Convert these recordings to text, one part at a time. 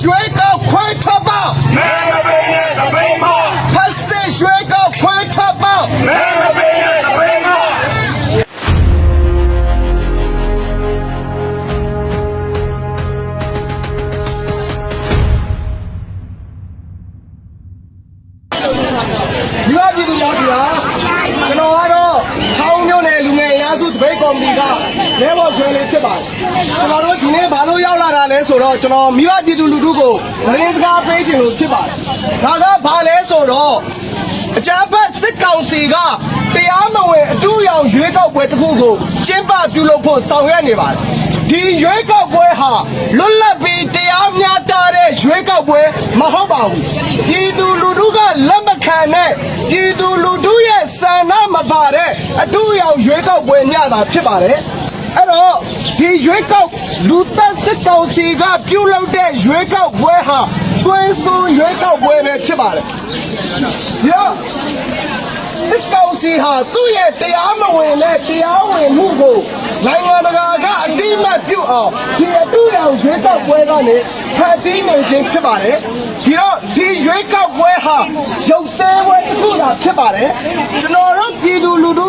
ရွှေကောက်ခွဲထွက်ပေါက်မဲမပေးနဲ့တပိန်မောဖက်စစ်ရွှေကောက်ခွဲထွက်ပေါက်မဲမပေးနဲ့တပိန်မောဒီမှာပြည်သူများပြည်လားကျွန်တော်ကတော့ချောင်းမြို့နယ်လူငယ်အင်အားစုတပိတ်ကော်မတီက လဲဘော်ဆွေးလေးဖြစ်ပါတယ်ကျွန်တော်တို့ဒီနေ့ဘာလို့ရောက်လာတာလဲဆိုတော့ကျွန်တော်မိဘပြည်သူလူထုကိုသတင်းစကားပေးခြင်းလို့ဖြစ်ပါတယ်ဒါကဘာလဲဆိုတော့အကြမ်းဖက်စစ်ကောင်စီကတရားမဝင်အတူရောင်ရွေးကောက်ပွဲတစ်ခုကိုကျင်းပပြုလုပ်ဖို့ဆောင်ရွက်နေပါတယ်ဒီရွေးကောက်ပွဲဟာလွတ်လပ်ပြီးတရားမျှတတဲ့ရွေးကောက်ပွဲမဟုတ်ပါဘူးပြည်သူလူထုကလက်မခံတဲ့ပြည်သူလူထုရဲ့ဆန္ဒမပါတဲ့အတူရောင်ရွေးကောက်ပွဲညတာဖြစ်ပါတယ် အဲ့တော့ဒီရွေးကောက်လူသက်စစ်ကောင်စီကပြုလုပ်တဲ့ရွေးကောက်ပွဲဟာသွေးစွန်းရွေးကောက်ပွဲပဲဖြစ်ပါတယ်ရောစစ်ကောင်စီဟာသူ့ရဲ့တရားမဝင်တဲ့တရားဝင်မှုကိုနိုင်ငံတကာကအတိအမှတ်ပြုအောင်ဒီအတူရောင်ရွေးကောက်ပွဲကနေဖန်တီးနေခြင်းဖြစ်ပါတယ်ဒီတော့ဒီရွေးကောက်ပွဲဟာရုပ်သေးပွဲတစ်ခုသာဖြစ်ပါတယ်ကျွန်တော်တို့ပြည်သူလူထု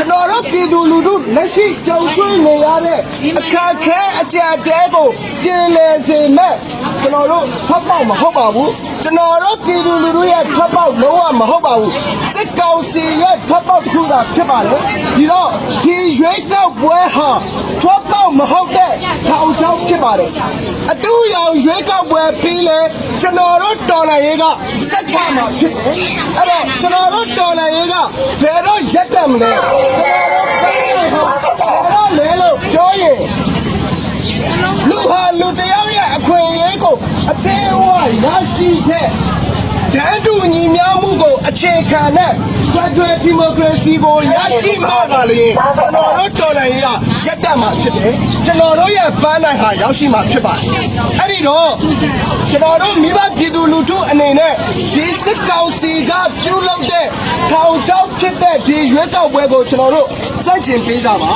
ကကျွန်တော်တို့ပြည်သူလူထုလက်ရှိကြုံတွေ့နေရတဲ့အခက်အခဲအကြက်တဲကိုပြင်လည်စေမဲ့ ကျွန်တော်တို့ဖတ်ပေါက်မဟုတ်ပါဘူးကျွန်တော်တို့ပြည်သူလူထုရဲ့ဖတ်ပေါက်လုံးဝမဟုတ်ပါဘူးစစ်ကောင်စီရဲ့ဖတ်ပေါက်တစ်ခုသာဖြစ်ပါတယ်ဒီတော့ဒီရွေးကောက်ပွဲဟာထွက်ပေါက်မဟုတ်တဲ့ထောင်ချောင်းဖြစ်ပါတယ်အတူရောင်ရွေးကောက်ပွဲပြီးလဲကျွန်တော်တို့တော်လှန်ရေးကစက်ချမှာဖြစ်တယ်အဲ့တော့ကျွန်တော်တို့တော်လှန်ရေးကဘယ်တော့ရက်တက်မလဲကျွန်တော်တို့ဘယ်တော့လဲလို့ပြောရင် လူဟာလူတယောက်ရဲ့အခွင့်အရေးကိုအသေးအဝ ရရှိတဲ့တန်းတူညီမျှမှု ကိုအခြေခံတဲ့ Federal Democracy ကိုရရှိမှသာလျှင်ကျွန်တော်တို့တော်လှန်ရေးကရက်တက်မှာဖြစ်တယ်ကျွန်တော်တို့ရဲ့ပန်းနိုင်ဟာရောက်ရှိမှာဖြစ်ပါတယ်အဲ့ဒီတော့ကျွန်တော်တို့မိဘပြည်သူလူထုအနေနဲ့ဒီစစ်ကောင်စီကပြုလုပ်တဲ့ထောင်ချောက်ဖြစ်တဲ့ဒီရွေးကောက်ပွဲကိုကျွန်တော်တို့စန့်ကျင်ပေးကြပါ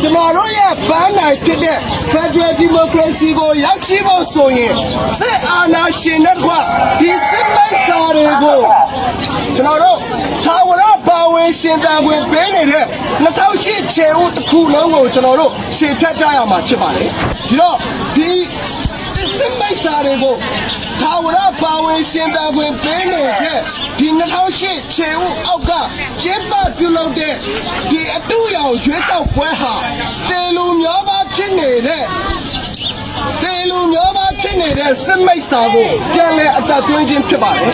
ကျွန်တော်တို့ရဲ့ပန်းနိုင်ဖြစ်တဲ့ Federal Democracy ကိုရောက်ရှိဖို့ဆိုရင်စစ်အာဏာရှင်တဲ့ကွာဒီစစ်မိ တ်စာတွေကိုကျွန်တော်တို့သာဝရပါဝင်ရှင်တန်ခွင့်ပေးနေတဲ့2008ခြေဦးတစ်ခုလုံးကိုကျွန်တော်တို့ခြေဖြတ်ကြရမှာဖြစ်ပါတယ်ဒီတော့ဒီစစ်စစ်မိတ်စာတွေကိုသာဝရပါဝင်ရှင်တန်ခွင့်ပေးနေတဲ့ဒီ2008ခြေဦးအောက်ကကျင်းပပြုလုပ်တဲ့ဒီအတူရောင်ရွေးကောက်ပွဲဟာတေလူမျိုးပါဖြစ်နေတဲ့ဒီလူမျိုးသားဖြစ်နေ တဲ့စစ်မိတ်စာကိုပြန်လဲအသက်သွင်းခြင်းဖြစ်ပါတယ်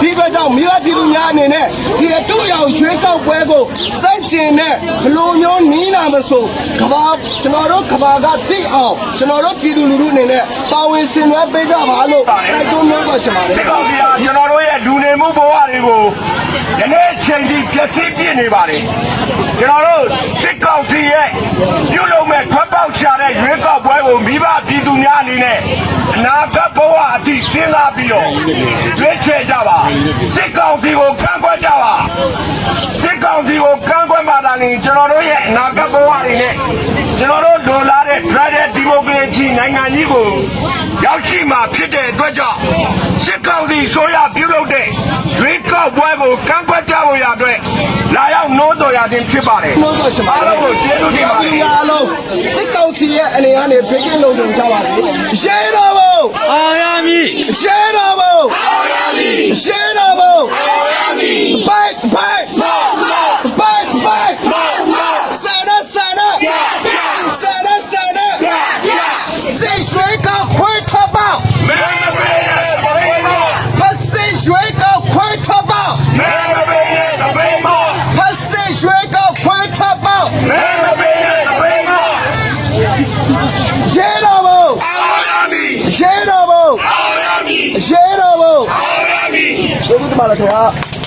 ဒီအတွက်ကြောင့်မိဘပြည်သူများအနေနဲ့ဒီအတူရောင်ရွှေကောက်ပွဲကိုစိုက်ကျင်တဲ့ဘလိုမျိုးနီးနာမဆိုကဘာကျွန်တော်တို့ကဘာကသိအောင်ကျွန်တော်တို့ပြည်သူလူထုအနေနဲ့ပါဝင်ဆင်နွှဲပေးကြပါလို့တိုက်တွန်းနှိုးဆော်ချင်ပါတယ်စစ်ကောင်စီကကျွန်တော်တို့ရဲ့လူနေမှုဘဝတွေကိုယနေ့ချိန်ထိပြည့်စည်ပြည့်နေပါတယ်ကျွန်တော်တို့စစ်ကောင်စီရဲ့ပြုလုပ်မဲ့ထွက်ပေါက်ချတဲ့ရွေးကောက်ပွဲကိုမိဘပြည်သူများအနေနဲ့ အနာဂတ်ဘဝအထိစဉ်းစားပြီးတော့ရွေးချယ်ကြပါစစ်ကောင်စီကိုကန့်ကွက်ကြပါစစ်ကောင်စီကိုကန့်ကွက်ပါတာရင်ကျွန်တော်တို့ရဲ့အနာဂတ်ဘဝတွေနဲ့ကျွန်တော်တို့လိုလားတဲ့ Federal Democracy နိုင်ငံကြီးကိုရောက်ရှိမှာဖြစ်တဲ့အတွက်ကြောင့်စစ်ကောင်စီဆိုရပြုလုပ်တဲ့ရွေးကောက်ပွဲကိုကန့်ကွက်ကြဖို့ရအတွက်လာရောက်နှိုးတော်ရခြင်းဖြစ်ပါတယ်နှိုးဆော်ချင်ပါတအားယ်လုံးကိုကျေးဇူးတင်ပါတဒီယ်များအလုံးစစ်ကောင်စီရဲ့အနေနဲ့ဘေးကင်းလုံခြုံကြပါစေရဲတော်ဘုံအောင်ရမည်ရဲ ရဲတော်ဘုံအောင်ရမည်ရဲတော်ဘုံအောင်ရမည်ရဲတော်ဘုံအောင်ရမည်ဘုရားတမန်တော်